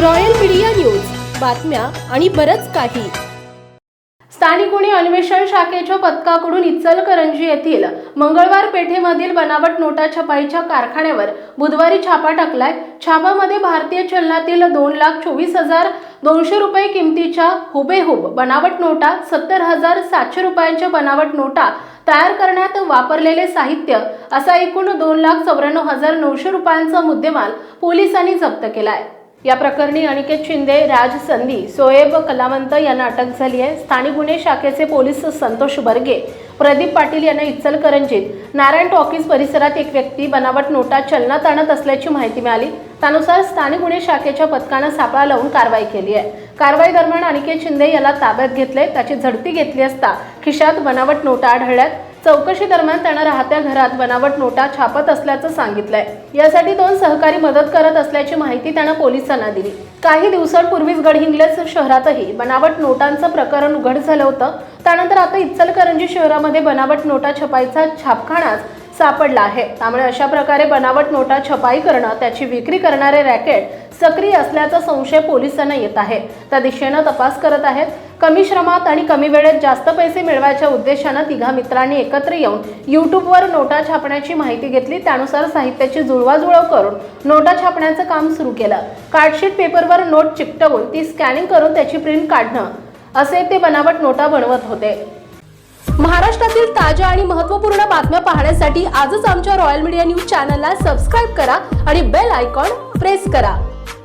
Royal media news. बातम्या आणि बरंच काही. स्थानिक गुन्हे अन्वेषण शाखेच्या पथकाकडून इचलकरंजी येथील मंगळवार पेठेमधील बनावट नोटा छपाईच्या कारखान्यावर बुधवारी छापा टाकलाय. छापामध्ये भारतीय चलनातील दोन लाख चोवीस हजार दोनशे रुपये किमतीच्या हुबेहूब बनावट नोटा सत्तर हजार सातशे रुपयांच्या बनावट नोटा तयार करण्यात वापरलेले साहित्य असा एकूण दोन लाख चौऱ्याण्णव हजार नऊशे रुपयांचा मुद्देमाल पोलिसांनी जप्त केलाय. या प्रकरणी अनिकेत शिंदे राज संधी सोएब कलावंत यांना अटक झाली आहे. स्थानिक गुन्हे शाखेचे पोलीस संतोष बर्गे प्रदीप पाटील यांना इचलकरंजीत नारायण टॉकीज परिसरात एक व्यक्ती बनावट नोटा चलनात आणत असल्याची माहिती मिळाली. त्यानुसार स्थानिक गुन्हे शाखेच्या पथकानं सापळा लावून कारवाई केली आहे. कारवाई दरम्यान अनिकेत शिंदे याला ताब्यात घेतले त्याची झडती घेतली असता खिशात बनावट नोटा आढळल्यात. चौकशी दरम्यान त्यानं राहत्या घरात बनावट नोटा छापत असल्याचं सांगितलंय. यासाठी दोन सहकारी मदत करत असल्याची माहिती त्यानं पोलिसांना दिली. काही दिवसांपूर्वीच गडहिंग्लज शहरातही बनावट नोटांचं प्रकरण उघड झालं होतं. त्यानंतर आता इचलकरंजी शहरामध्ये बनावट नोटा छपाईचा छापखानाच सापडला आहे. त्यामुळे अशा प्रकारे बनावट नोटा छपाई करणं त्याची विक्री करणारे रॅकेट सक्रिय असल्याचा संशय पोलिसांना येत आहे. त्या दिशेनं तपास करत आहेत. कमी श्रमात आणि कमी वेळेत जास्त पैसे मिळवायच्या उद्देशानं तिघा मित्रांनी एकत्र येऊन युट्यूबवर नोटा छापण्याची माहिती घेतली. त्यानुसार साहित्याची जुळवाजुळव करून नोटा छापण्याचं काम सुरू केलं. कार्डशीट पेपरवर नोट चिकटवून ती स्कॅनिंग करून त्याची प्रिंट काढणं असे ते बनावट नोटा बनवत होते. महाराष्ट्रातील ताज्या आणि महत्त्वपूर्ण बातम्या पाहण्यासाठी आजच आमच्या रॉयल मीडिया न्यूज चॅनलला सबस्क्राईब करा आणि बेल आयकॉन प्रेस करा.